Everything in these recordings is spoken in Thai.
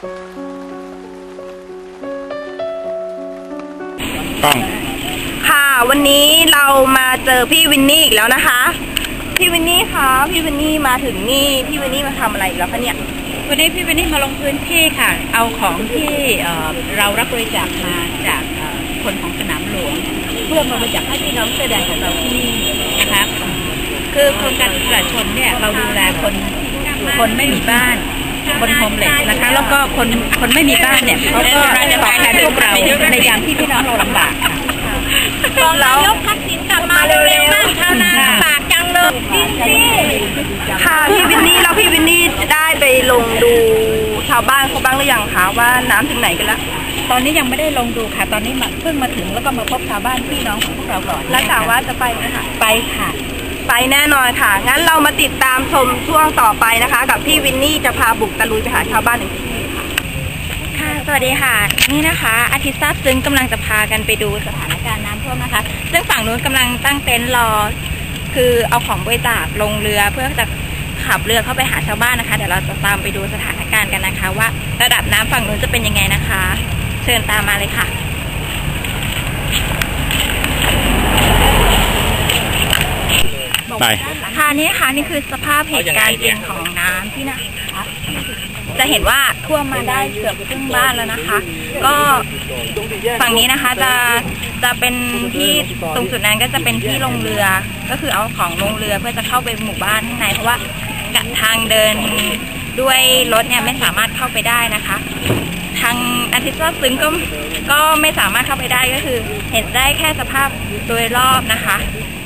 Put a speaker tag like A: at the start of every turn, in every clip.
A: กล้อง
B: ค่ะ วันนี้เรามาเจอพี่วินนี่อีกแล้วนะคะ พี่วินนี่คะพี่วินนี่มาถึงนี่พี่วินนี่มาทำอะไรอีกแล้วคะเนี่ย
C: วันนี้พี่วินนี่มาลงพื้นที่ค่ะ เอาของที่เอ่อเรารับบริจาคมาจากเอ่อคนของสนามหลวง เพื่อมาบริจาคให้พี่น้องเสื้อแดงของเราที่นี่นะคะคือโครงการประชาชนเนี่ยเราดูแลคนคนไม่มีบ้าน คนโฮมเลสนะคะ แล้วก็คนคนไม่มีบ้านเนี่ยเขาก็ตอบแทนพวกเราในยามที่พี่น้องเราลำบากค่ะ
B: แล้ว
C: ยกทักษิณกลับมาเร็วๆบ้านชาวนาลำบากจังเลยจริงสิ
B: ค่ะพี่วินนี่แล้วพี่วินนี่ได้ไปลงดูชาวบ้านเขาบ้างหรือยังคะว่าน้ำถึงไหนกันแล้ว
C: ตอนนี้ยังไม่ได้ลงดูค่ะ ตอนนี้มาเพิ่งมาถึงแล้วก็มาพบชาวบ้านพี่น้องของพวกเราก่อน
B: แล้วกะว่าจะไปไหมคะ
C: ไปค่ะ
B: ไปแน่นอนค่ะ งั้นเรามาติดตามชมช่วงต่อไปนะคะ กับพี่วินนี่จะพาบุกตะลุยไปหาชาวบ้านถึงที่
C: ค่ะ สวัสดีค่ะ นี่นะคะอาทิตย์ทราบซึ้งกำลังจะพากันไปดูสถานการณ์น้ำท่วมนะคะ ซึ่งฝั่งนู้นกำลังตั้งเต็นท์รอ คือเอาของบริจาคลงเรือเพื่อจะขับเรือเข้าไปหาชาวบ้านนะคะ เดี๋ยวเราจะตามไปดูสถานการณ์กันนะคะ ว่าระดับน้ำฝั่งนู้นจะเป็นยังไงนะคะ เชิญตามมาเลยค่ะ
A: ไป
C: ค่ะนี่ค่ะนี่คือสภาพเหตุการณ์จริงของน้ำที่นะคะจะเห็นว่าท่วมมาได้เกือบครึ่งบ้านแล้วนะคะ ก็ฝั่งนี้นะคะจะจะเป็นที่ตรงจุดนั้นก็จะเป็นที่ลงเรือ ก็คือเอาของลงเรือเพื่อจะเข้าไปหมู่บ้านข้างในเพราะว่าทางเดินด้วยรถเนี่ยไม่สามารถเข้าไปได้นะคะ ทางอาทิตย์ทราบซึ้งก็ก็ไม่สามารถเข้าไปได้ก็คือ เห็นได้แค่สภาพโดยรอบนะคะ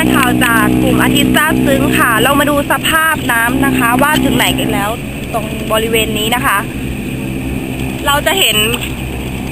C: าน
B: ข่าวจากกลุ่มอาทิตย์ทราบซึ้งค่ะ เรามาดูสภาพน้ำนะคะ ว่าถึงไหนกันแล้วตรงบริเวณนี้นะคะ เราจะเห็น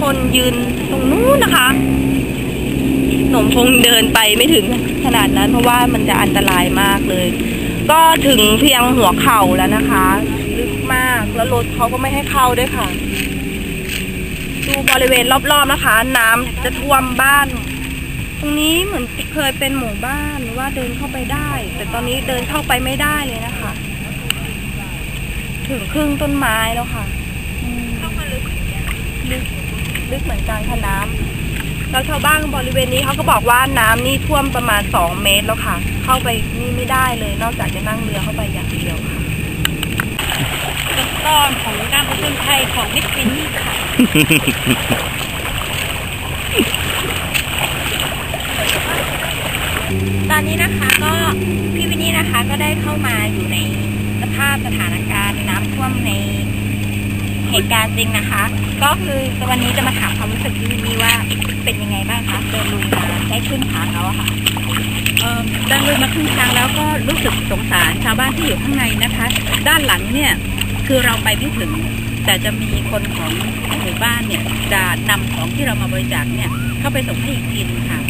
B: คนยืนตรงนู้นนะคะหนมคงเดินไปไม่ถึงขนาดนั้น เพราะว่ามันจะอันตรายมากเลย ก็ถึงเพียงหัวเข่าแล้วนะคะลึกมากแล้วรถเขาก็ไม่ให้เข้าด้วยค่ะ ดูบริเวณรอบๆนะคะ น้ำจะท่วมบ้าน ตรงนี้เหมือนเคยเป็นหมู่บ้านหรือว่าเดินเข้าไปได้ แต่ตอนนี้เดินเข้าไปไม่ได้เลยนะคะ ถึงครึ่งต้นไม้แล้วค่ะเข้ามาลึกลึกลึกเหมือนกันค่ะน้ำแล้วชาวบ้านบริเวณนี้เขาก็บอกว่าน้ำนี่ท่วมประมาณสองเมตรแล้วค่ะ เข้าไปนี่ไม่ได้เลย นอกจากจะนั่งเรือเข้าไปอย่างเดียวค่ะ
C: เป็นก้อนของการประจนภัยของมิตรฟินนี่ค่ะ ตอนนี้นะคะก็พี่วินนี่นะคะก็ได้เข้ามาอยู่ในสภาพสถานการณ์น้ำท่วมในเหตุการณ์จริงนะคะ ก็คือวันนี้จะมาถามความรู้สึกพี่วินนี่ว่าเป็นยังไงบ้างคะเดินลุยมาได้ครึ่งทางแล้วค่ะเออเดินลุยมาครึ่งทางแล้วก็รู้สึกสงสารชาวบ้านที่อยู่ข้างในนะคะ ด้านหลังเนี่ยคือเราไปไม่ถึง แต่จะมีคนของหมู่บ้านเนี่ยจะนำของที่เรามาบริจาคเนี่ยเข้าไปส่งให้อีกทีนึงค่ะ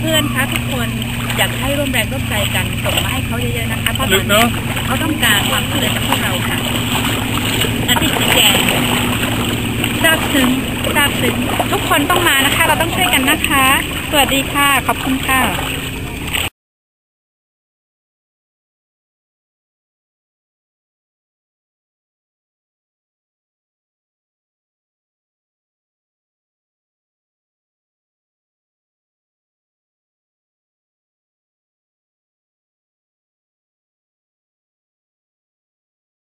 C: เพื่อนๆคะทุกคนอยากให้ร่วมแรงร่วมใจกันส่งมาให้เขาเยอะๆนะคะเพราะตอนนี้เขาต้องการความช่วยเหลือจากพวกเราค่ะอาทิตย์สีแดงทราบซึ้งทราบซึ้งทุกคนต้องมานะคะ เราต้องช่วยกันนะคะ สวัสดีค่ะ ขอบคุณค่ะ